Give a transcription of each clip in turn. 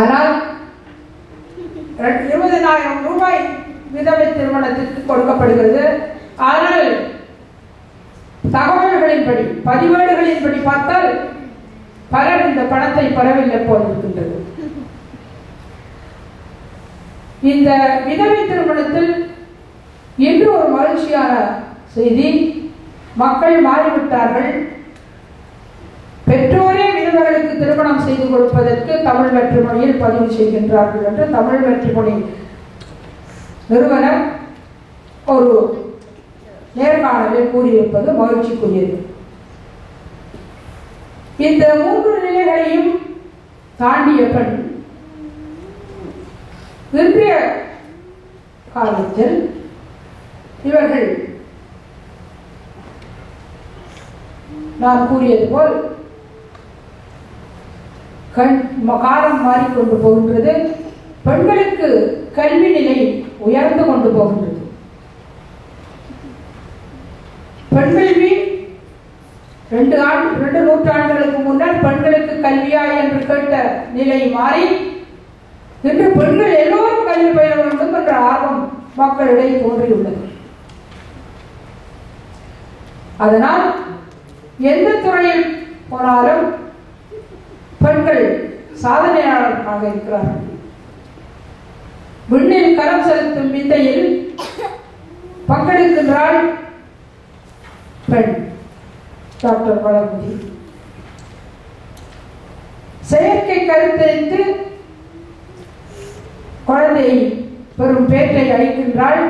ஆனால் இருபதனாயிரம் ரூபாய் விதவை திருமணத்திற்கு கொடுக்கப்படுகிறது. ஆனால் தகவல்களின்படி பதிவேடுகளின்படி பார்த்தால் பலர் இந்த பணத்தை பெறவில்லை போலிருக்கின்றது இந்த விதவை திருமணத்தில் இன்று ஒரு மகிழ்ச்சியான செய்தி. மக்கள் மாறிவிட்டார்கள். பெற்றோரே இவர்களுக்கு திருமணம் செய்து கொடுப்பதற்கு தமிழ் வெற்றிமொழியில் பதிவு செய்கின்றார்கள் என்று தமிழ் வெற்றிமொழி நிறுவனம் ஒரு நேர்காணலில் கூறியிருப்பது மகிழ்ச்சிக்குரியது. இந்த மூன்று நிலைகளையும் தாண்டிய பெண் இன்றைய காலத்தில் இவர்கள் நான் கூறியது போல் கண் காலம் மாறிக்கொண்டு போகின்றது. பெண்களுக்கு கல்வி நிலை உயர்ந்து கொண்டு போகின்றது. பெண் கல்வி ரெண்டு ஆண்டு ரெண்டு நூற்றாண்டுகளுக்கு முன்னால் பெண்களுக்கு கல்வியா என்று கேட்ட நிலை மாறி இன்று பெண்கள் எல்லோரும் கல்வி பயில வேண்டும் என்ற ஆர்வம் மக்களிடையே தோன்றியுள்ளது. அதனால் எந்த துறையில் போனாலும் பெண்கள் சாதனையாளர்களாக இருக்கிறார்கள். விண்ணில் கரம் செலுத்தும் வித்தையில் பங்கெடுக்கின்றாள் பெண். டாக்டர் வளர்மதி. செயற்கை கருத்தரித்து குழந்தையை பெரும் பேட்டை அளிக்கின்றாள்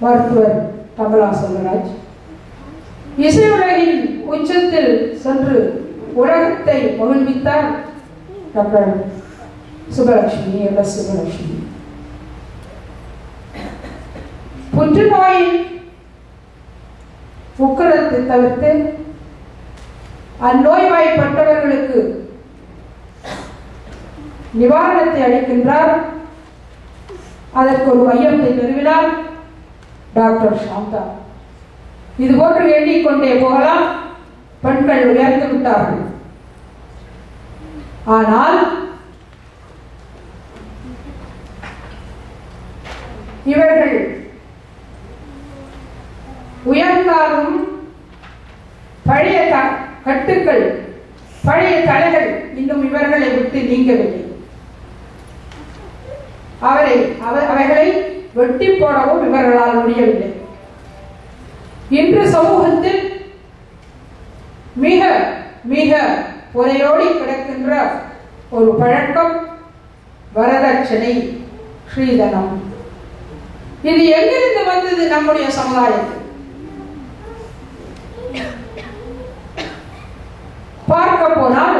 மருத்துவர் கமலா செல்வராஜ் இசை உலகின் உச்சத்தில் சென்று உலகத்தை மகிழ்வித்தார் doctor Subbulakshmi L S Subbulakshmi புற்றுநோயின் உக்கரத்தை தவிர்த்து அந்நோய்வாய்ப்பட்டவர்களுக்கு நிவாரணத்தை அளிக்கின்றார். அதற்கு ஒரு மையத்தை நிறுவினார் டாக்டர் சாந்தா. இது போன்று எண்ணிக்கொண்டே போகலாம். பெண்கள் உயர்ந்து விட்டார்கள். ஆனால் இவர்கள் உயர்ந்தாலும் பழைய கட்டுக்கள் பழைய தலைகள் இன்னும் இவர்களை விட்டு நீங்கவில்லை. அவரை அவைகளை வெட்டி போடவும் இவர்களால் முடியவில்லை. இன்று சமூகத்தில் மிக மிக உரையோடி கிடக்கின்ற ஒரு பழக்கம் வரதட்சணை ஸ்ரீதனம். இது எங்கிருந்து வந்தது நம்முடைய சமுதாயத்தில்? பார்க்க போனால்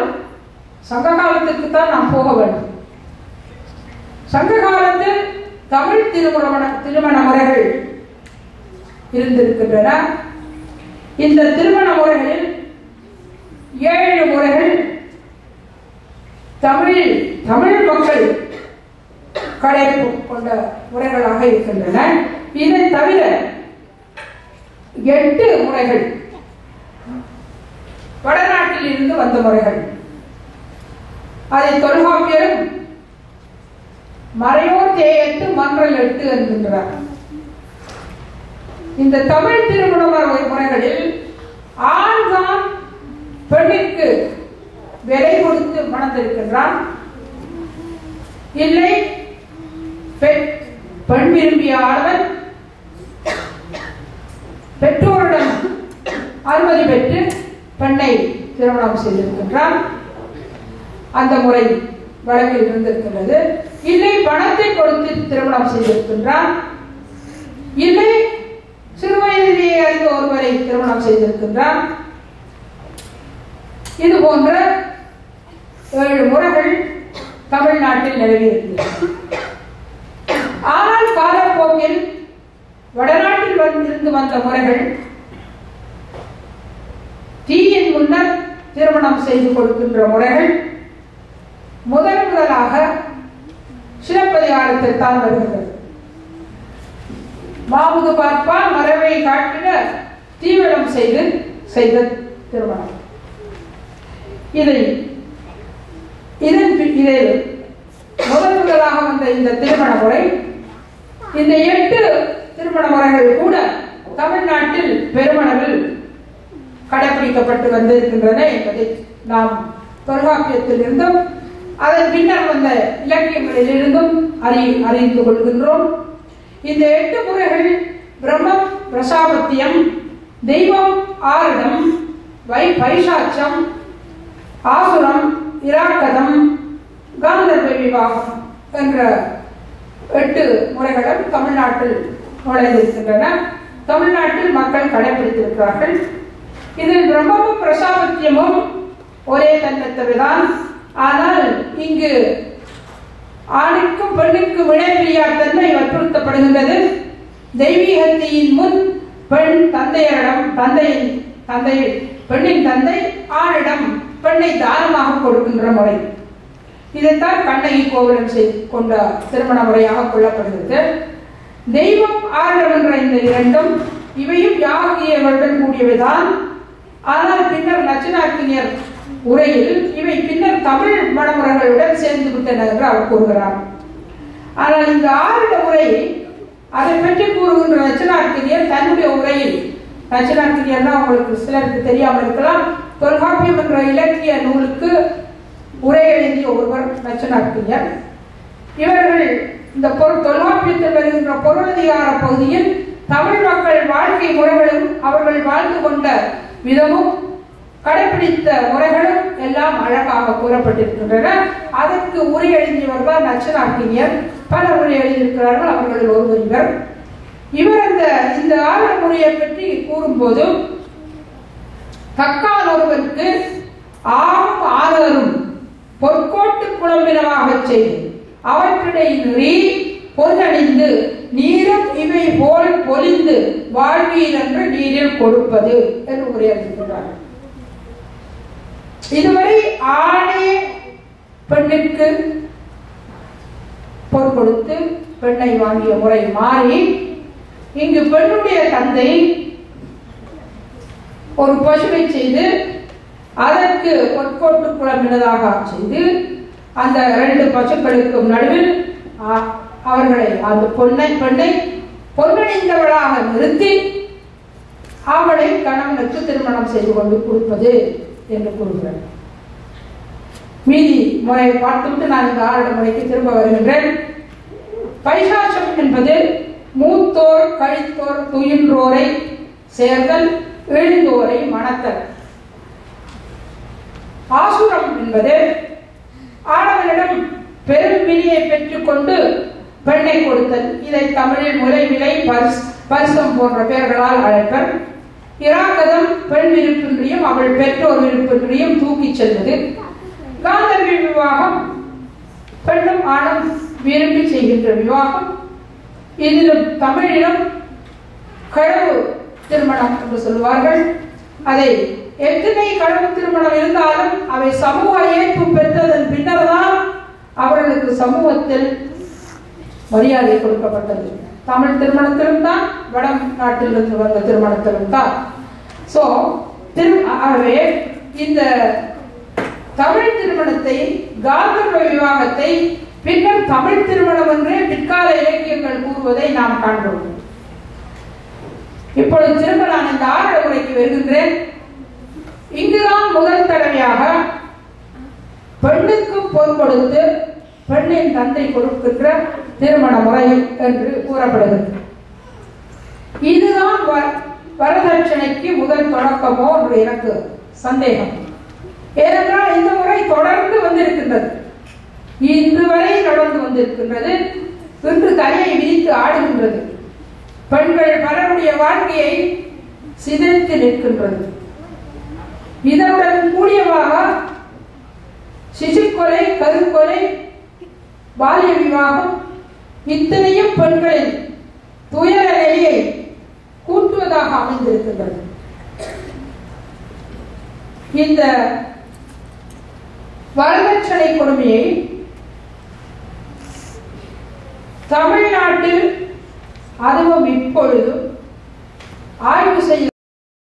சங்க காலத்துக்கு தான் நாம் போக வேண்டும். சங்க காலத்தில் தமிழ் திருமண திருமண முறைகள் இருந்திருக்கின்றன. இந்த திருமண முறைகளில் ஏழு முறைகள் தமிழ் தமிழ் மக்கள் கடைப்பு கொண்ட முறைகளாக இருக்கின்றன. இதை தவிர எட்டு முறைகள் வடநாட்டில் இருந்து வந்த முறைகள். அதை தொல்காப்பியரும் மறையோர் தேயத்து மன்றல் எட்டு என்கின்றார் இந்த தமிழ் திருமண முறைகளில் ஆண்தான் பெண்ணிற்கு விலை கொடுத்து மணந்திருக்கின்றான். இல்லை பெண் பெண் விரும்பிய ஆடவன் பெற்றோரிடம் அனுமதி பெற்று பெண்ணை திருமணம் செய்திருக்கின்றான். அந்த முறை வழக்கில் இருந்திருக்கின்றது. இல்லை பணத்தை கொடுத்து திருமணம் செய்திருக்கின்றான். இல்லை சிறுவயதிலேயே அறிந்த ஒருவரை திருமணம் செய்திருக்கின்றான். இது போன்ற ஏழு முறைகள் தமிழ்நாட்டில் நிலவியிருக்கிறது ஆனால் காலப்போக்கில் வடநாட்டில் வந்திருந்து வந்த முறைகள் தீயின் முன்னர் திருமணம் செய்து கொடுக்கின்ற முறைகள் முதன் முதலாக சிலப்பதிகாரத்தில் தான் வருகிறது. மாமுது பார்ப்பான் மரவை காட்டிட தீவிரம் செய்து செய்த திருமணம். இதை. இதன் இதை. இதில் முதல் முதலாக வந்த இந்த திருமண முறை இந்த எட்டு திருமண முறைகள் கூட தமிழ்நாட்டில் பெருமளவில் கடைபிடிக்கப்பட்டு வந்திருக்கின்றன என்பதை நாம் தொல்காப்பியத்திலிருந்தும் அதன் பின்னர் வந்த இலக்கியங்களிலிருந்தும் அறி அறிந்து கொள்கின்றோம். இந்த எட்டு முறைகள் பிரம்மம் பிரசாபத்தியம் தெய்வம் ஆரிடம் வை பைசாட்சம் ஆசுரம் இராக்கதம் காந்தர்வ விவாகம் என்ற எட்டு முறைகளும் தமிழ்நாட்டில் நுழைந்திருக்கின்றன. தமிழ்நாட்டில் மக்கள் கடைபிடித்திருக்கிறார்கள். இதில் பிரம்மமும் பிரசாபத்தியமும் ஒரே தன்மைத்தவைதான் ஆனால் இங்கு ஆணுக்கும் பெண்ணுக்கும் இடைப்பிரியா தன்மை வற்புறுத்தப்படுகின்றது. தெய்வீகத்தியின் முன் பெண் தந்தையரிடம் தந்தையின் தந்தை பெண்ணின் தந்தை ஆணிடம் பெண்ணை தானமாக கொடுக்கின்ற முறை. இதைத்தான் கண்ணகி கோவிலம் செய்து கொண்ட திருமண முறையாக கொள்ளப்படுகிறது. தெய்வம் ஆரிடம் என்ற இந்த இரண்டும் இவையும் யாகியவர்களுடன் கூடியவைதான். ஆனால் பின்னர் நச்சினாக்கினியர் உரையில் இவை பின்னர் தமிழ் மணமுறைகளுடன் சேர்ந்து விட்டன என்று அவர் கூறுகிறார். ஆனால் இந்த ஆரிட உரை அதை பற்றி கூறுகின்ற நச்சினாக்கினியர் தன்னுடைய உரையில் நச்சினாக்கினியர்னா உங்களுக்கு சிலருக்கு தெரியாமல் இருக்கலாம் தொல்காப்பியம் என்ற இலக்கிய நூலுக்கு உரை எழுதிய ஒருவர் நச்சினாக்கினியர் இவர்கள் இந்த பொருள் தொல்காப்பியத்தில் வருகின்ற பொருளதிகார பகுதியில் தமிழ் மக்கள் வாழ்க்கை முறைகளும் அவர்கள் வாழ்ந்து கொண்ட விதமும் கடைபிடித்த முறைகளும் எல்லாம் அழகாக கூறப்பட்டிருக்கின்றன. அதற்கு உரை எழுதியவர் தான் நச்சனாக்கினியர் பல உரை எழுதியிருக்கிறார்கள் அவர்கள் ஒருவர் இவர். இவர் அந்த இந்த ஆவண முறையை பற்றி கூறும்போது தக்கால் ஒருவருக்கு ஆறும் ஆறுவரும் பொற்கோட்டு குழம்பினமாக செய்யும் அவற்றிடையின்றி பொருளணிந்து பொன்னணிந்து நீரும் இவை போல் பொலிந்து வாழ்வீர் என்று நீரில் கொடுப்பது என்று உரையாற்றுகிறார் இதுவரை ஆணே பெண்ணிற்கு பொருள் கொடுத்து பெண்ணை வாங்கிய முறை மாறி இங்கு பெண்ணுடைய தந்தை ஒரு பசுவை செய்து அதற்கு பொற்கோட்டு குழம்பினதாக செய்து அந்த இரண்டு பசுக்களுக்கும் நடுவில் அவர்களை அந்த பொன்னை பெண்ணை பொன்னணிந்தவளாக நிறுத்தி அவளை கணவனுக்கு திருமணம் செய்து கொண்டு கொடுப்பது என்று கூறுகிறேன் மீதி முறையை பார்த்துவிட்டு நான் இந்த ஆறு முறைக்கு திரும்ப வருகின்றேன். பைசாசம் என்பது மூத்தோர் கழித்தோர் துயின்றோரை சேர்தல் எழுந்தோரை மணத்தல். ஆசுரம் என்பது ஆடவனிடம் பெரும் விலையை பெற்றுக்கொண்டு பெண்ணை கொடுத்தல். இதை தமிழில் முறைவிலை பரிஸ் பரிசம் போன்ற பெயர்களால் அழைப்பர். இராகதம் பெண் விருப்பின்றியும் அவள் பெற்றோர் விருப்பின்றியும் தூக்கிச் செல்வது. காந்தர்வி விவாகம் பெண்ணும் ஆணும் விரும்பி செய்கின்ற விவாகம். இதிலும் தமிழிலும் திருமணம் என்று சொல்வார்கள் அதை எத்தனை கடவுள் திருமணம் இருந்தாலும் அவை சமூக ஏற்பு பெற்றதன் பின்னர்தான் அவர்களுக்கு சமூகத்தில் மரியாதை கொடுக்கப்பட்டது. தமிழ் திருமணத்திலும் தான் வட நாட்டிலிருந்து வந்த திருமணத்திலும் தான். சோ திரு ஆகவே இந்த தமிழ் திருமணத்தை காந்தர்வ விவாகத்தை பின்னர் தமிழ் திருமணம் என்றே பிற்கால இலக்கியங்கள் கூறுவதை நாம் காண்கிறோம் இப்பொழுது திரும்ப நான் இந்த ஆறு உரைக்கு வருகின்றேன். இங்குதான் முதல் தடவையாக பெண்ணுக்கு பொன் கொடுத்து பெண்ணின் தந்தை கொடுக்கின்ற திருமண முறை என்று கூறப்படுகிறது. இதுதான் வரதட்சணைக்கு முதல் தொடக்கமோ என்று எனக்கு சந்தேகம். ஏனென்றால் இந்த முறை தொடர்ந்து வந்திருக்கின்றது. இன்று வரை நடந்து வந்திருக்கின்றது. இன்று தலையை விரித்து ஆடுகின்றது. பெண்கள் பலருடைய வாழ்க்கையை சிதைத்து நிற்கின்றது. இதனுடன் கூடியவாக சிசுக்கொலை கருக்கொலை பால்ய விவாகம் இத்தனையும் பெண்களின் துயர நிலையை கூட்டுவதாக அமைந்திருக்கின்றது. இந்த வரதட்சணை கொடுமையை தமிழ்நாட்டில் அதுவும் இப்பொழுது ஆய்வு செய்ய